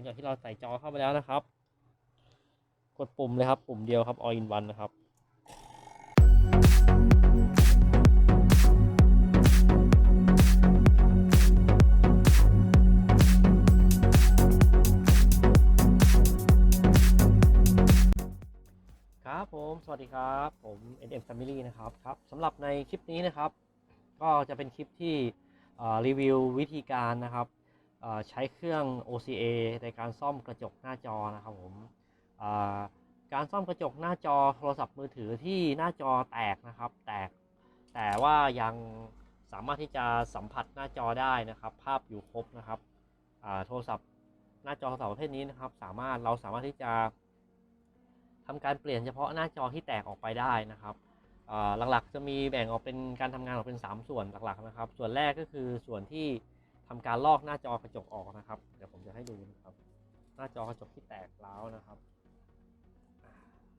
ลังจากที่เราใส่จอเข้าไปแล้วนะครับ กดปุ่มเลยครับ ปุ่มเดียวครับ all in one นะครับครับผมสวัสดีครับ ผม NM Family นะครับครับสำหรับในคลิปนี้นะครับ ก็จะเป็นคลิปที่รีวิววิธีการนะครับ ใช้เครื่อง OCA ในการซ่อมกระจกหน้าจอนะครับผมการซ่อมกระจกหน้าจอโทรศัพท์มือถือที่หน้าจอแตกนะครับ แตกแต่ว่ายังสามารถที่จะสัมผัสหน้าจอได้นะครับ ภาพอยู่ครบนะครับโทรศัพท์หน้าจอโทรศัพท์ประเภทนี้นะครับ สามารถเราสามารถที่จะทำการเปลี่ยนเฉพาะหน้าจอที่แตกออกไปได้นะครับหลักๆจะมีแบ่งออกเป็นการทำงานออกเป็น 3 ส่วนหลักๆนะครับ ส่วนแรกก็คือส่วนที่ ทำการลอกหน้าจอกระจกออกนะครับ เดี๋ยวผมจะให้ดูนะครับ หน้าจอกระจกที่แตกร้าวนะครับ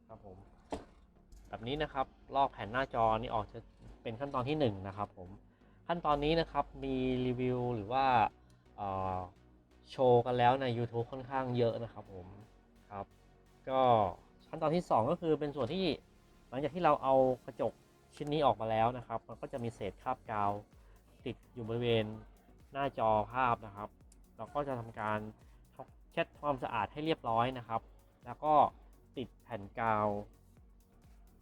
ครับผมแบบนี้นะครับ ลอกแผ่นหน้าจอนี้ออกจะเป็นขั้นตอนที่1นะครับ ผมขั้นตอนนี้นะครับมีรีวิวหรือว่าเอ่อโชว์กันแล้วใน YouTube ค่อนข้างเยอะนะครับ ผมครับ ก็ขั้นตอนที่ 2 ก็คือเป็นส่วนที่หลังจากที่เราเอากระจกชิ้นนี้ออกมาแล้วนะครับ มันก็จะมีเศษคราบกาวติดอยู่บริเวณ หน้าจอภาพนะครับ เราก็จะทำการเช็ดความสะอาดให้เรียบร้อยนะครับ แล้วก็ติดแผ่นกาว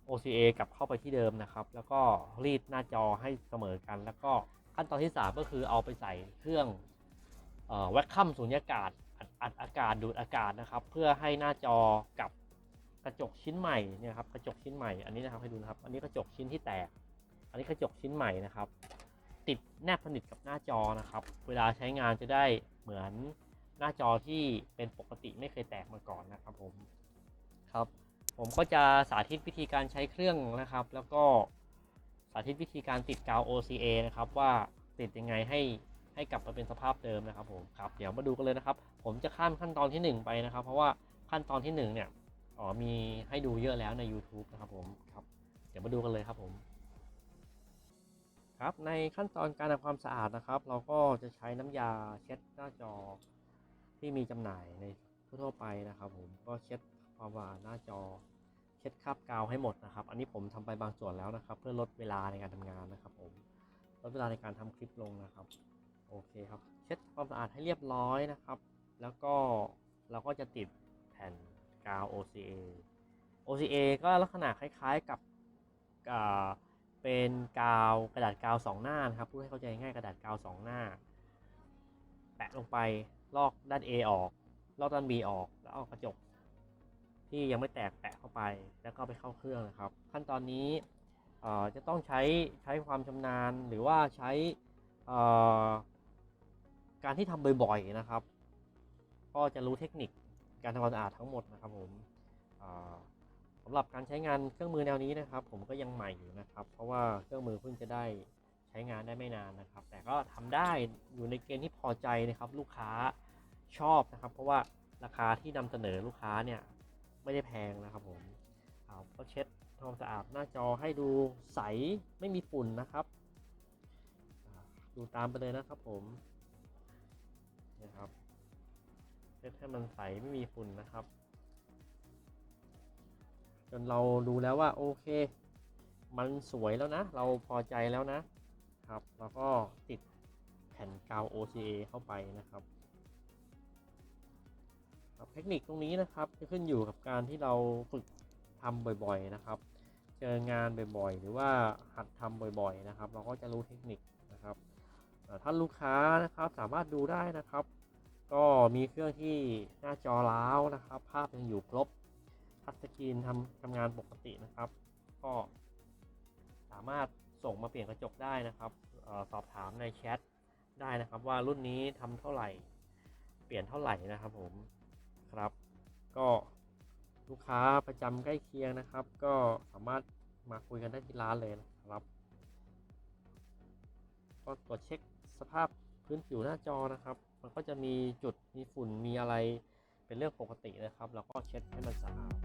OCA กลับเข้าไปที่เดิมนะครับ แล้วก็รีดหน้าจอให้เสมอกัน แล้วก็ขั้นตอนที่ 3 ก็คือเอาไปใส่เครื่องแวคคัมสูญญากาศอัดอัดอากาศดูดอากาศนะครับ เพื่อให้หน้าจอกับกระจกชิ้นใหม่เนี่ยครับกระจกชิ้นใหม่อันนี้นะครับให้ดูนะครับ อันนี้กระจกชิ้นที่แตก อันนี้กระจกชิ้นใหม่นะครับ ติดแนบสนิทกับหน้าจอนะครับ เวลาใช้งานจะได้เหมือนหน้าจอที่เป็นปกติไม่เคยแตกมาก่อนนะครับผมครับผมก็จะสาธิตวิธีการใช้เครื่องนะครับ แล้วก็สาธิตวิธีการติดกาว OCA นะครับว่าติดยังไงให้ให้กลับมาเป็นสภาพเดิมนะครับผมครับเดี๋ยวมาดูกันเลยนะครับ ผมจะข้ามขั้นตอนที่หนึ่งไปนะครับ เพราะว่าขั้นตอนที่หนึ่งเนี่ยอ๋อมีให้ดูเยอะแล้วใน YouTube นะครับผมครับเดี๋ยวมาดูกันเลยครับผม ครับในขั้นตอนการทำความสะอาดนะครับ เราก็จะใช้น้ำยาเช็ดหน้าจอที่มีจำหน่ายในทั่วไปนะครับผมก็เช็ดความสะอาดหน้าจอ เช็ดคราบกาวให้หมดนะครับ อันนี้ผมทำไปบางส่วนแล้วนะครับ เพื่อลดเวลาในการทำงานนะครับ ผมลดเวลาในการทำคลิปลงนะครับโอเคครับ เช็ดความสะอาดให้เรียบร้อยนะครับ แล้วก็เราก็จะติดแผ่นกาว OCA OCA ก็ลักษณะคล้ายๆกับอ่า เป็นกาวกระดาษกาวสองหน้านะครับเพูดให้เข้าใจง่ายกระดาษกาวสองหน้า แปะลงไปลอกด้าน A ออกลอกด้าน B ออกแล้วเอากระจก ที่ยังไม่แตกแปะเข้าไป แล้วก็ไปเข้าเครื่องนะครับ ขั้นตอนนี้จะต้องใช้ใช้ความชำนาญหรือว่าใช้การที่ทำบ่อยๆนะครับ ก็จะรู้เทคนิคการทำความสะอาดทั้งหมดนะครับผม อ่าสำหรับการใช้งานเครื่องมือแนวนี้นะครับ ผมก็ยังใหม่อยู่นะครับ เพราะว่าเครื่องมือเพิ่งจะได้ใช้งานได้ไม่นานนะครับ แต่ก็ทำได้อยู่ในเกณฑ์ที่พอใจนะครับ ลูกค้าชอบนะครับ เพราะว่าราคาที่นำเสนอลูกค้าเนี่ยไม่ได้แพงนะครับผมเอาก็เช็ดทำความสะอาดหน้าจอให้ดูใสไม่มีฝุ่นนะครับ ดูตามไปเลยนะครับผมนะครับเช็ดให้มันใสไม่มีฝุ่นนะครับ จนเราดูแล้วว่าโอเค มันสวยแล้วนะ เราพอใจแล้วนะครับ แล้วก็ติดแผ่นกาว OCA เข้าไปนะครับเทคนิคตรงนี้นะครับจะขึ้นอยู่กับการที่เราฝึกทำบ่อยๆนะครับ เจองานบ่อยๆ หรือว่าหัดทำบ่อยๆนะครับ เราก็จะรู้เทคนิคนะครับเอ่อท่านลูกค้านะครับสามารถดูได้นะครับ ก็มีเครื่องที่หน้าจอล้าวนะครับ ภาพยังอยู่ครบ ทัชสกรีนทำทำงานปกตินะครับ ก็สามารถส่งมาเปลี่ยนกระจกได้นะครับออสอบถามในแชทได้นะครับ ว่ารุ่นนี้ทำเท่าไหร่ เปลี่ยนเท่าไหร่นะครับผมครับ ก็ลูกค้าประจำใกล้เคียงนะครับ ก็สามารถมาคุยกันได้ที่ร้านเลยนะครับ ก็ตรวจเช็คสภาพพื้นผิวหน้าจอนะครับ มันก็จะมีจุดมีฝุ่นมีอะไร เป็นเรื่องปกตินะครับแล้วก็เช็ดให้มันสะอาด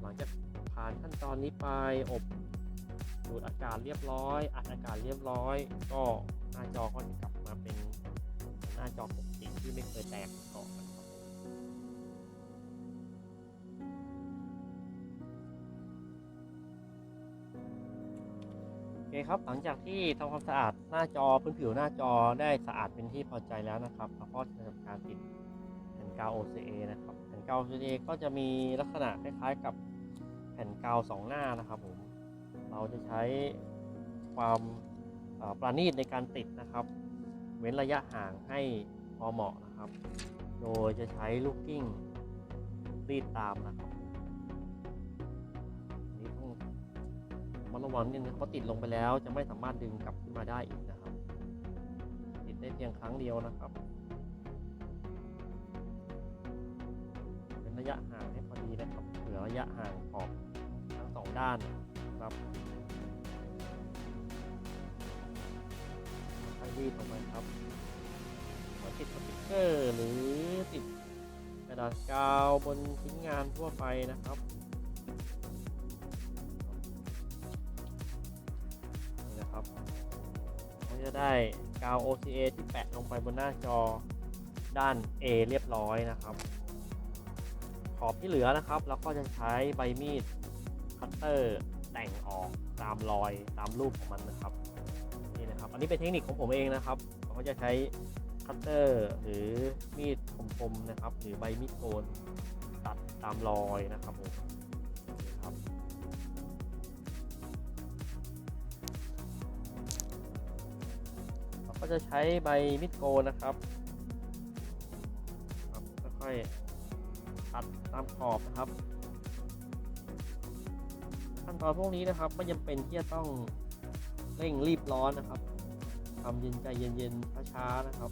หลังจากผ่านขั้นตอนนี้ไปอบดูดอากาศเรียบร้อยอัดอากาศเรียบร้อย ก็หน้าจอก็จะกลับมาเป็นหน้าจอปกติที่ไม่เคยแตกก่อน ครับผมโอเคครับหลังจากที่ทำความสะอาดหน้าจอพื้นผิวหน้าจอได้สะอาดเป็นที่พอใจแล้วนะครับเราก็จะทำการติดแผ่นกาว OCA นะครับแผ่นกาว OCA ก็จะมีลักษณะคล้ายๆกับแผ่นกาวสองหน้านะครับผมเราจะใช้ความประณีตในการติดนะครับ เว้นระยะห่างให้พอเหมาะนะครับ โดยจะใช้ลูกกิ้งรีดตามนะครับ มัดระวังนิดนึงเพราะติดลงไปแล้วจะไม่สามารถดึงกลับขึ้นมาได้อีกนะครับ ติดได้เพียงครั้งเดียวนะครับ เป็นระยะห่างให้พอดีนะครับเหลือระยะห่างขอบทั้งสองด้านครับค่อยรีดออกมาครับมือติดสติกเกอร์หรือติดกระดาษกาวบนชิ้นงานทั่วไปนะครับ ได้กาว OCA ที่แปะลงไปบนหน้าจอด้าน A เรียบร้อยนะครับ ขอบที่เหลือนะครับเราก็จะใช้ใบมีดคัตเตอร์แต่งออกตามรอยตามรูปของมันนะครับนี่นะครับ อันนี้เป็นเทคนิคของผมเองนะครับเราก็จะใช้คัตเตอร์หรือมีดคมๆนะครับ หรือใบมีดโกนตัดตามรอยนะครับผม ก็จะใช้ใบมิดโกนนะครับครับค่อยๆตัดตามขอบนะครับ ขั้นตอนพวกนี้นะครับไม่จำเป็นที่จะต้องเร่งรีบร้อนนะครับทำเย็นใจเย็นๆช้าๆนะครับ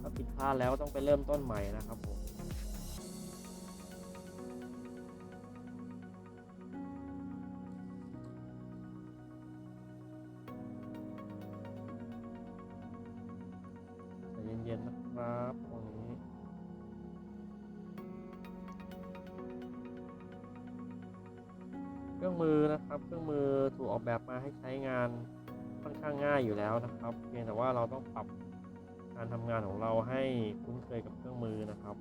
ถ้าผิดพลาดแล้วต้องไปเริ่มต้นใหม่นะครับผม รื่องมือนะครับ เครื่องมือถูกออกแบบมาให้ใช้งานค่อนข้างง่ายอยู่แล้วนะครับ เพียงแต่ว่าเราต้องปรับการทำงานของเราให้คุ้นเคยกับเครื่องมือนะครับ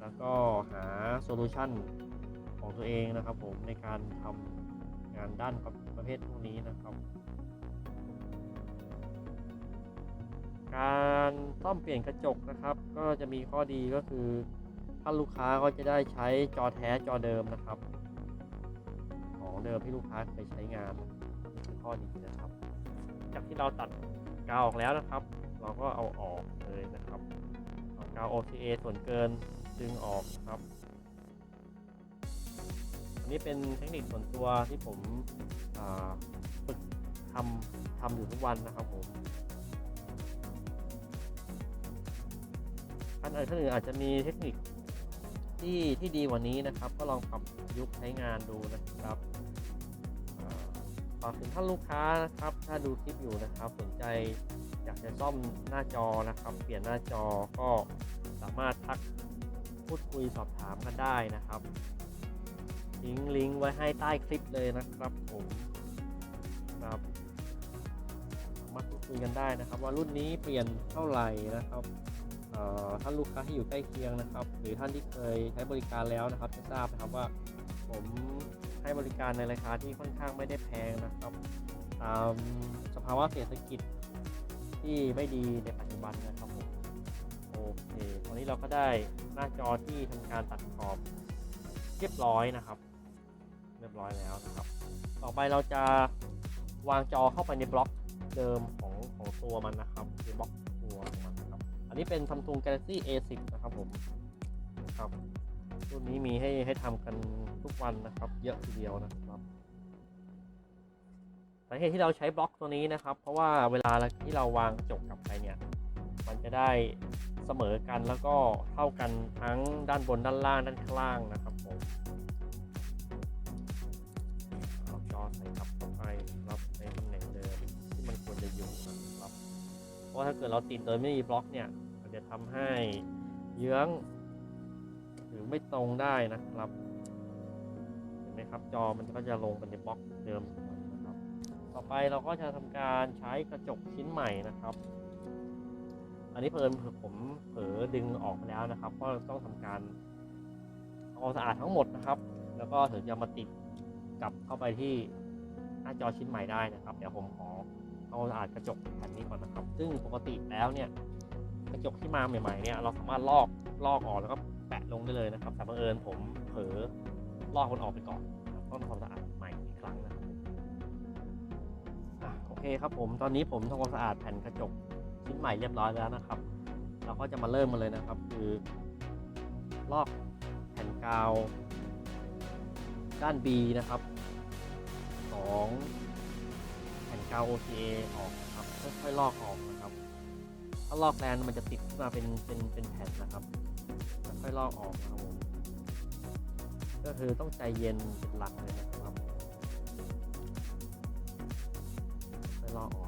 แล้วก็หาโซลูชันของตัวเองนะครับ ผมในการทำงานด้านประเภทพวกนี้นะครับ การซ่อมเปลี่ยนกระจกนะครับ ก็จะมีข้อดีก็คือถ้าลูกค้าก็จะได้ใช้จอแท้จอเดิมนะครับ ของเดิมที่ลูกค้าเคยใช้งานนี่คือข้อดีนะครับ จากที่เราตัดกาวออกแล้วนะครับ เราก็เอาออกเลยนะครับเอากาว OCA ส่วนเกินดึงออกนะครับอันนี้เป็นเทคนิคส่วนตัวที่ผมฝึกทำทำอยู่ทุกวันนะครับผมท่านอื่นท่านอื่นอาจจะมีเทคนิคที่ที่ดีกว่านี้นะครับ ก็ลองปรับยุคใช้งานดูนะครับ ฝากถึงท่านลูกค้านะครับ ถ้าดูคลิปอยู่นะครับ สนใจอยากจะซ่อมหน้าจอนะครับ เปลี่ยนหน้าจอก็สามารถทักพูดคุยสอบถามกันได้นะครับทิ้งลิงก์ไว้ให้ใต้คลิปเลยนะครับผมครับสามารถพูดคุยกันได้นะครับ ว่ารุ่นนี้เปลี่ยนเท่าไหร่นะครับท่านลูกค้าที่อยู่ใกล้เคียงนะครับ หรือท่านที่เคยใช้บริการแล้วนะครับ จะทราบนะครับว่าผม ให้บริการในราคาที่ค่อนข้างไม่ได้แพงนะครับตามสภาวะเศรษฐกิจที่ไม่ดีในปัจจุบันนะครับผมโอเคตอนนี้เราก็ได้หน้าจอที่ทำการตัดขอบเรียบร้อยนะครับ เรียบร้อยแล้วนะครับ ต่อไปเราจะวางจอเข้าไปในบล็อกเดิมของของตัวมันนะครับคือบล็อกตัวของมันนะครับ อันนี้เป็น Samsung Galaxy A10 นะครับผมครับ รุ่นนี้มีให้ให้ทำกันทุกวันนะครับ เยอะทีเดียวนะครับสาเหตุที่เราใช้บล็อกตัวนี้นะครับ เพราะว่าเวลาที่เราวางจกกลับไปเนี่ย มันจะได้เสมอกันแล้วก็เท่ากันทั้งด้านบนด้านล่างด้านข้างล่างนะครับผมเอาจอใส่กลับเข้าไปรับในตำแหน่งเดิมที่มันควรจะอยู่นะครับ เพราะถ้าเกิดเราติดโดยไม่มีบล็อกเนี่ย มันจะทำให้เยื้อง หรือไม่ตรงได้นะครับ เห็นไหมครับจอมันก็จะลงไปในบล็อกเดิมนะครับ ต่อไปเราก็จะทำการใช้กระจกชิ้นใหม่นะครับ อันนี้เพิ่นผมเผลอดึงออกไปแล้วนะครับ ก็ต้องทำการทำควาสะอาดทั้งหมดนะครับ แล้วก็ถึงจะมาติดกลับเข้าไปที่หน้าจอชิ้นใหม่ได้นะครับ เดี๋ยวผมขอทำควาสะอาดกระจกแผ่นนี้ก่อนนะครับ ซึ่งปกติแล้วเนี่ยกระจกที่มาใหม่ๆเนี่ยเราสามารถลอกลอกออกแล้วก็ ลงได้เลยนะครับแต่บังเอิญผมเผลอลอกมันออกไปก่อนต้องทำความสะอาดใหม่อีกครั้งนะครับโอเคครับผมตอนนี้ผมทำความสะอาดแผ่นกระจกชิ้นใหม่เรียบร้อยแล้วนะครับ เราก็จะมาเริ่มกันเลยนะครับ คือ ลอกแผ่นกาว ด้าน B นะครับของแผ่นกาว OCA ออกครับค่อยๆลอกออกนะครับ ถ้าลอกแรงมันจะติดมาเป็นเป็นเป็นแผ่นนะครับ ค่อยลอกออกนะครับผมก็คือต้องใจเย็นเป็นหลักเลยนะครับค่อยลอกออก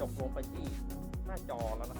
จบลงไปที่หน้าจอแล้วนะค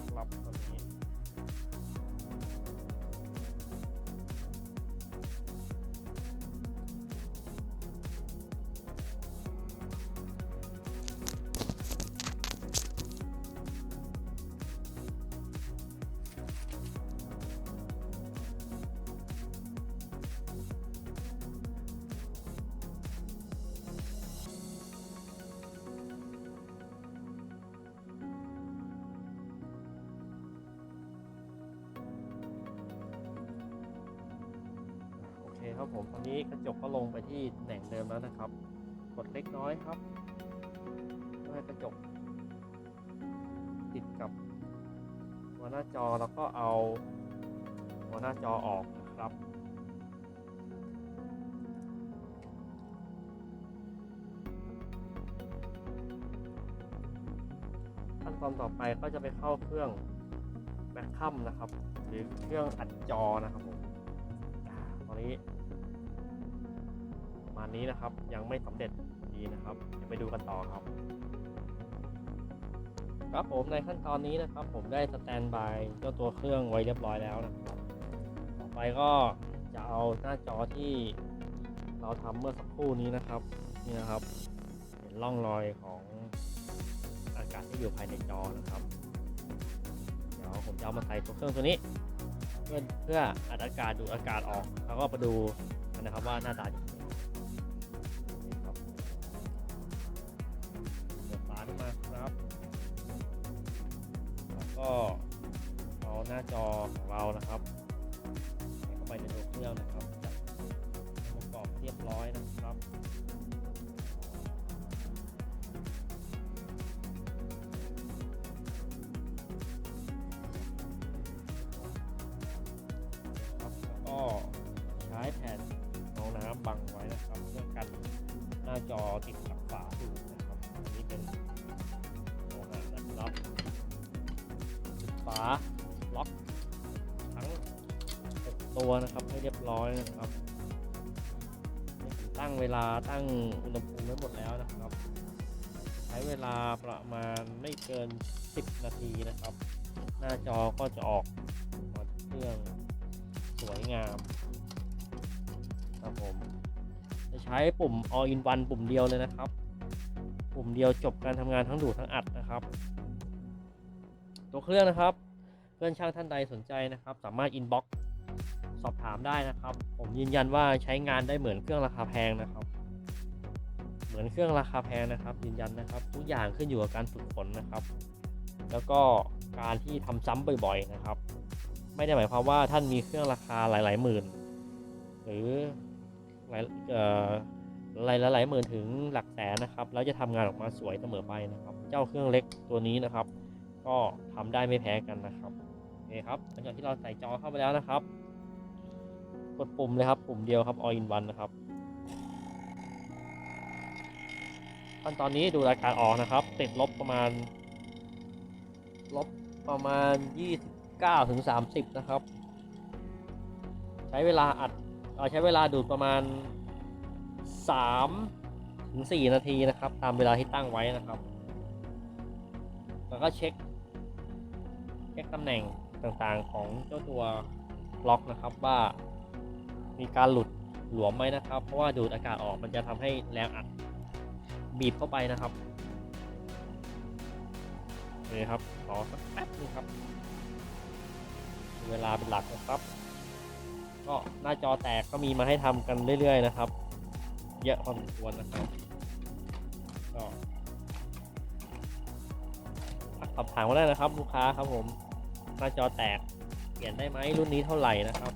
รับ ครับผมตอนนี้กระจกก็ลงไปที่ตำแหน่งเดิมแล้วนะครับ กดเล็กน้อยครับเพื่อให้กระจก ติดกับหัวหน้าจอแล้วก็เอาหัวหน้าจอออกนะครับขั้นตอนต่อไปก็จะไปเข้าเครื่องแบ็คคัมนะครับ หรือเครื่องอัดจอนะครับผมตอนนี้ นี้นะครับ ยังไม่สำเร็จดีนะครับเดี๋ยวไปดูกันต่อครับ ครับผมในขั้นตอนนี้นะครับ ผมได้สแตนบายเจ้าตัวเครื่องไว้เรียบร้อยแล้วนะครับ ต่อไปก็จะเอาหน้าจอที่เราทำเมื่อสักครู่นี้นะครับนี่นะครับเห็นร่องรอยของอากาศที่อยู่ภายในจอนะครับ เดี๋ยวผมจะเอามาใส่ตัวเครื่องตัวนี้ เพื่อเพื่ออัดอากาศดูดอากาศออก แล้วก็มาดูกันนะครับว่าหน้าตาจะ จอติดกับฝาดูดนะครับอันนี้เป็นโลหะนะครับฝาล็อกทั้งหกตัวนะครับให้เรียบร้อยนะครับตั้งเวลาตั้งอุณหภูมิไว้หมดแล้วนะครับ ใช้เวลาประมาณไม่เกิน 10 นาทีนะครับ หน้าจอก็จะออกมาเครื่องสวยงาม ช้ปุ่ม all in one ปุ่มเดียวเลยนะครับ ปุ่มเดียวจบการทำงานทั้งดูดทั้งอัดนะครับ ตัวเครื่องนะครับ เพื่อนช่างท่านใดสนใจนะครับ สามารถ inbox สอบถามได้นะครับ ผมยืนยันว่าใช้งานได้เหมือนเครื่องราคาแพงนะครับ เหมือนเครื่องราคาแพงนะครับ ยืนยันนะครับ ทุกอย่างขึ้นอยู่กับการฝึกฝนนะครับ แล้วก็การที่ทำซ้ำบ่อย ๆนะครับ ไม่ได้หมายความว่าท่านมีเครื่องราคาหลาย ๆ หมื่น หรือ หลายหลายหลายหมื่นถึงหลักแสนนะครับ แล้วจะทำงานออกมาสวยเสมอไปนะครับ เจ้าเครื่องเล็กตัวนี้นะครับ ก็ทำได้ไม่แพ้กันนะครับโอเคครับหลังจากที่เราใส่จอเข้าไปแล้วนะครับ กดปุ่มเลยครับปุ่มเดียวครับ all in one นะครับขั้นตอนนี้ดูรายการออกนะครับ ติดลบประมาณ ลบประมาณ 29ถึง30 นะครับ ใช้เวลาอัด เอ่อใช้เวลาดูดประมาณ3ถึง4นาทีนะครับ ตามเวลาที่ตั้งไว้นะครับ แล้วก็เช็คเช็คตำแหน่งต่างๆของเจ้าตัวล็อกนะครับว่ามีการหลุดหลวมไหมนะครับ เพราะว่าดูดอากาศออกมันจะทำให้แรงอัดบีบเข้าไปนะครับนี่ครับขอสักแป๊บนึงครับ เวลาเป็นหลักนะครับ ก็หน้าจอแตกก็มีมาให้ทำกันเรื่อย ๆ นะครับ เยอะพอสมควรนะครับก็ทักสอบถามมาได้นะครับ ลูกค้าครับผมหน้าจอแตกเปลี่ยนได้ไหมรุ่นนี้เท่าไหร่นะครับ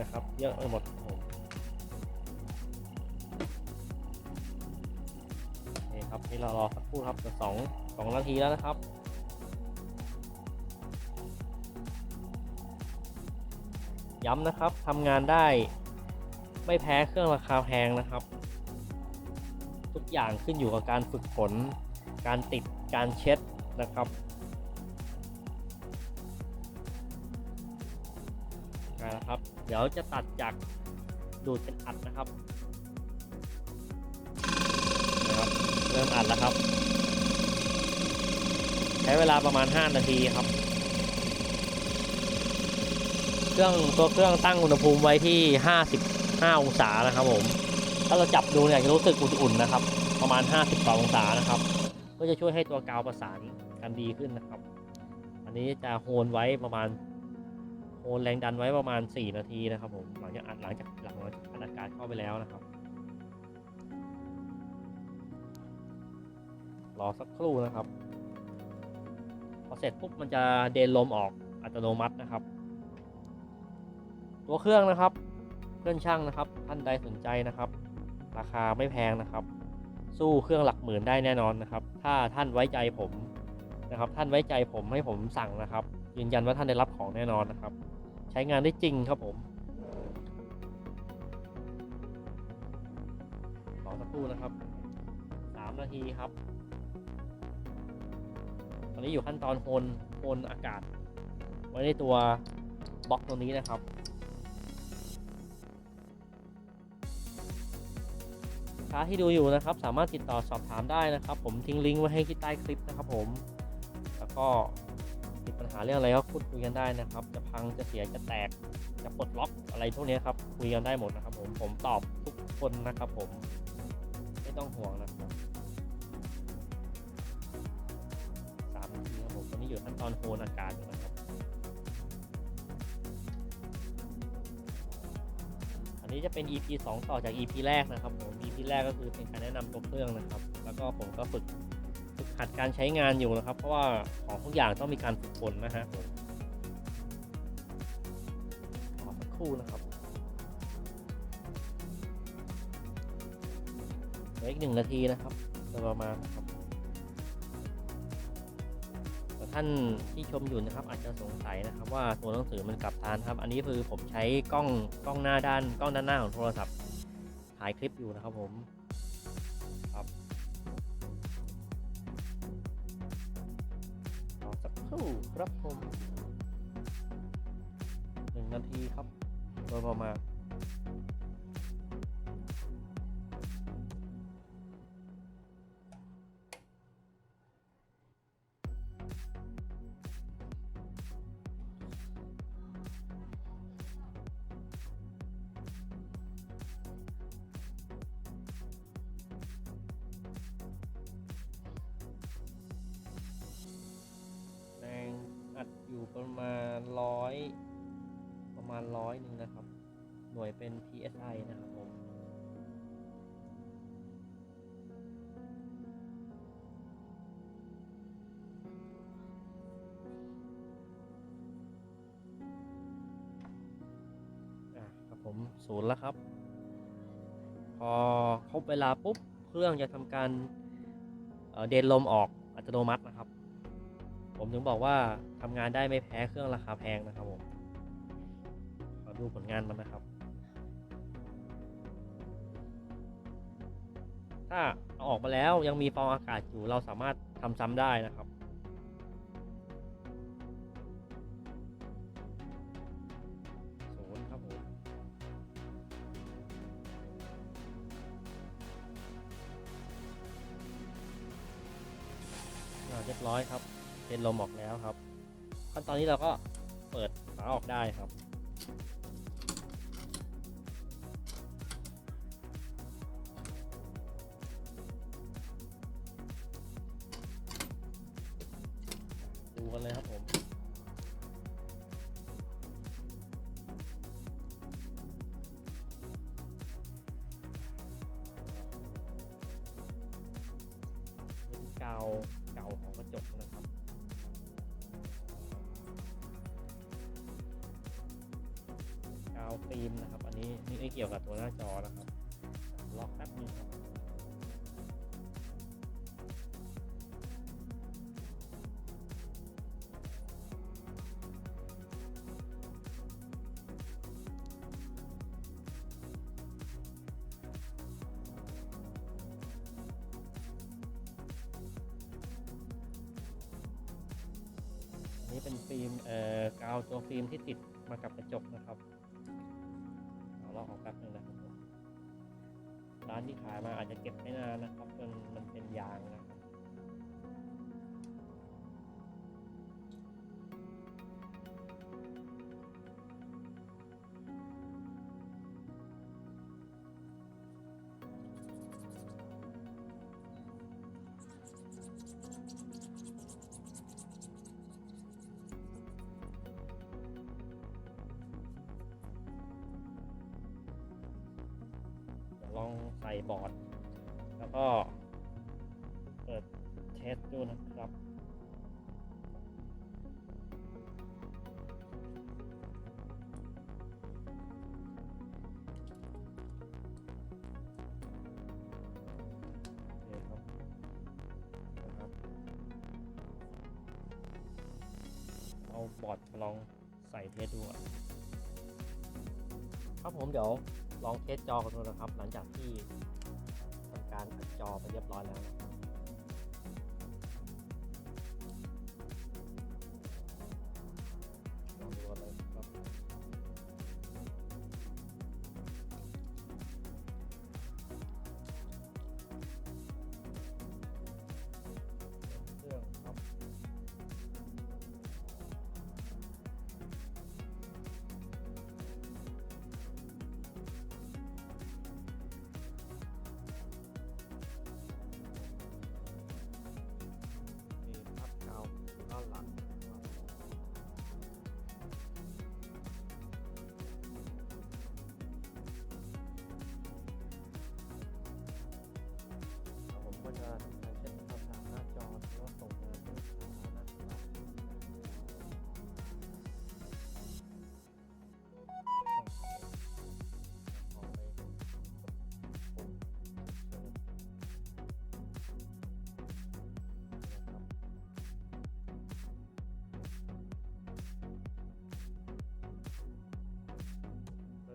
นะครับ เยอะไปหมดผมนี่ครับนี่เรารอสักครู่ครับสองสองนาทีแล้วนะครับ ย้ำนะครับทำงานได้ไม่แพ้เครื่องราคาแพงนะครับ ทุกอย่างขึ้นอยู่กับการฝึกฝนการติดการเช็ดนะครับ นะครับ เดี๋ยวจะตัดจากดูดเป็นอัดนะครับนะครับ เริ่มอัดแล้วครับ ใช้เวลาประมาณ 5 นาทีครับ เครื่องตัวเครื่องตั้งอุณหภูมิไว้ที่ 55 องศานะครับผม ถ้าเราจับดูเนี่ยจะรู้สึกอุ่นๆนะครับ ประมาณ 50กว่าองศานะครับ ก็จะช่วยให้ตัวกาวประสานกันดีขึ้นนะครับ อันนี้จะโฮนไว้ประมาณโฮนแรงดันไว้ประมาณ 4 นาทีนะครับผม หลังจากอัดหลังจากหลังจากอัดอากาศเข้าไปแล้วนะครับ รอสักครู่นะครับ พอเสร็จปุ๊บมันจะเดนลมออกอัตโนมัตินะครับ ตัวเครื่องนะครับ เครื่องช่างนะครับท่านใดสนใจนะครับ ราคาไม่แพงนะครับ สู้เครื่องหลักหมื่นได้แน่นอนนะครับ ถ้าท่านไว้ใจผมนะครับ ท่านไว้ใจผมให้ผมสั่งนะครับ ยืนยันว่าท่านได้รับของแน่นอนนะครับ ใช้งานได้จริงครับผมรอสักครู่นะครับสามนาทีครับตอนนี้อยู่ขั้นตอนโฮนโฮนอากาศ ไว้ในตัวบล็อกตรงนี้นะครับ ค้าที่ดูอยู่นะครับ สามารถติดต่อสอบถามได้นะครับ ผมทิ้งลิงก์ไว้ให้ที่ใต้คลิปนะครับผม แล้วก็ติดปัญหาเรื่องอะไรก็พูดคุยกันได้นะครับ จะพังจะเสียจะแตกจะปลดล็อกอะไรพวกนี้ครับคุยกันได้หมดนะครับ ผมผมตอบทุกคนนะครับ ผมไม่ต้องห่วงนะครับสามนาทีครับผมตอนนี้อยู่ขั้นตอนโฮนอากาศอยู่นะ นี้จะเป็น EP 2 ต่อจาก EP แรกนะครับผม EP แรกก็คือเป็นการแนะนำตัวเครื่องนะครับ แล้วก็ผมก็ฝึกฝึกหัดการใช้งานอยู่นะครับ เพราะว่าของทุกอย่างต้องมีการฝึกฝนนะฮะผมขอสักครู่นะครับเหลืออีกหนึ่งนาทีนะครับโดยประมาณ ท่านที่ชมอยู่นะครับ อาจจะสงสัยนะครับว่าตัวหนังสือมันกลับทานครับ อันนี้คือผมใช้กล้องกล้องหน้าด้านกล้องด้านหน้าของโทรศัพท์ถ่ายคลิปอยู่นะครับผมครับรอสักครู่ครับผมหนึ่งนาทีครับโดยประมาณ อยู่ประมาณร้อยประมาณร้อยหนึ่งนะครับ หน่วยเป็น psi นะครับผมอะครับผมศูนย์แล้วครับ พอครบเวลาปุ๊บ เครื่องจะทำการเอ่อเดนลมออกอัตโนมัตินะครับ ผมถึงบอกว่าทำงานได้ไม่แพ้เครื่องราคาแพงนะครับผมขอดูผลงานมันนะครับ ถ้าเอาออกมาแล้วยังมีฟองอากาศอยู่เราสามารถทำซ้ำได้นะครับเรียบร้อยครับ เป็นลมออกแล้วครับ ขั้นตอนนี้เราก็เปิดฝาออกได้ครับ ดูกันเลยครับผมเป็นกา เกี่ยวกับตัวหน้าจอนะครับล็อกแป๊บนึงครับอันนี้เป็นฟิล์มเอ่อกาวตัวฟิล์มที่ติดมากับกระจกนะครับ ป๊บนึงนะครับร้านที่ขายมาอาจจะเก็บไม่นานนะครับ จนมันเป็นยางนะครับ ลองใส่บอร์ด แล้วก็ เปิดเทสดูนะครับเคครับอาบอร์ดมาลองใส่เทสดูครับผมเดี๋ยว ลองเทสจอกันดูนะครับ หลังจากที่ทำการอัดจอไปเรียบร้อยแล้วนะครับ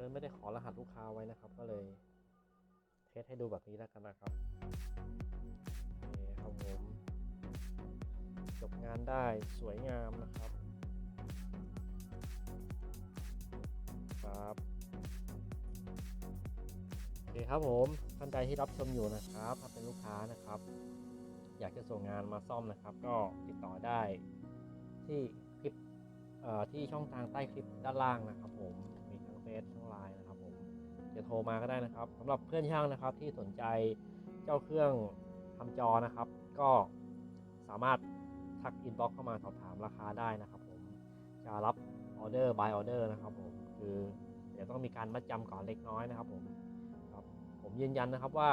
อไม่ได้ขอรหัสลูกค้าไว้นะครับ ก็เลยเทสให้ดูแบบนี้แล้วกันนะครับนี่ครับผมจบงานได้สวยงามนะครับ ครับโอเคครับผมท่านใดที่รับชมอยู่นะครับถ้าเป็นลูกค้านะครับ อยากจะส่งงานมาซ่อมนะครับ ก็ติดต่อได้ที่คลิปที่ช่องทางใต้คลิปด้านล่างนะครับผม ทั้งเฟซทั้งไลน์นะครับผมจะโทรมาก็ได้นะครับสำหรับเพื่อนช่างนะครับที่สนใจเจ้าเครื่องทำจอนะครับ ก็สามารถทักอินบ็อกเข้ามาสอบถามราคาได้นะครับผมจะรับออเดอร์บายออเดอร์นะครับผมคือเดี๋ยวต้องมีการมัดจำก่อนเล็กน้อยนะครับผมครับผมยืนยันนะครับว่า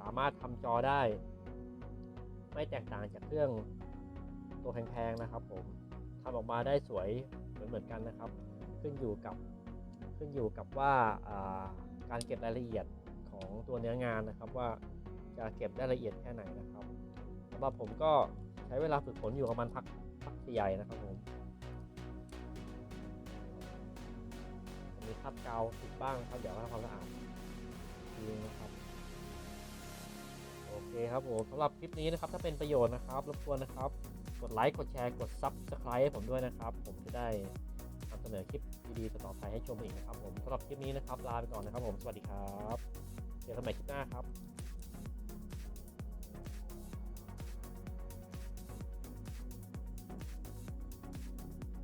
สามารถทำจอได้ ไม่แตกต่างจากเครื่องตัวแพงๆนะครับผมทำออกมาได้สวยเหมือนเหมือนกันนะครับ ขึ้นอยู่กับ ขึ้นอยู่กับว่าการเก็บรายละเอียดของตัวเนื้องานนะครับ ว่าจะเก็บได้ละเอียดแค่ไหนนะครับสำหรับผมก็ใช้เวลาฝึกฝนอยู่ประมาณพักพักใหญ่นะครับผมมีคราบกาวติดบ้างครับเดี๋ยวทำความสะอาดทีนึงนะครับโอเคครับผมสำหรับคลิปนี้นะครับถ้าเป็นประโยชน์นะครับรบกวนนะครับ กดไลค์กดแชร์กด Subscribe ให้ผมด้วยนะครับ ผมจะได้ นำเสนอคลิปดีๆต่อไปให้ชมอีกนะครับผมสำหรับคลิปนี้นะครับลาไปก่อนนะครับผมสวัสดีครับเจอกันใหม่คลิปหน้าครับ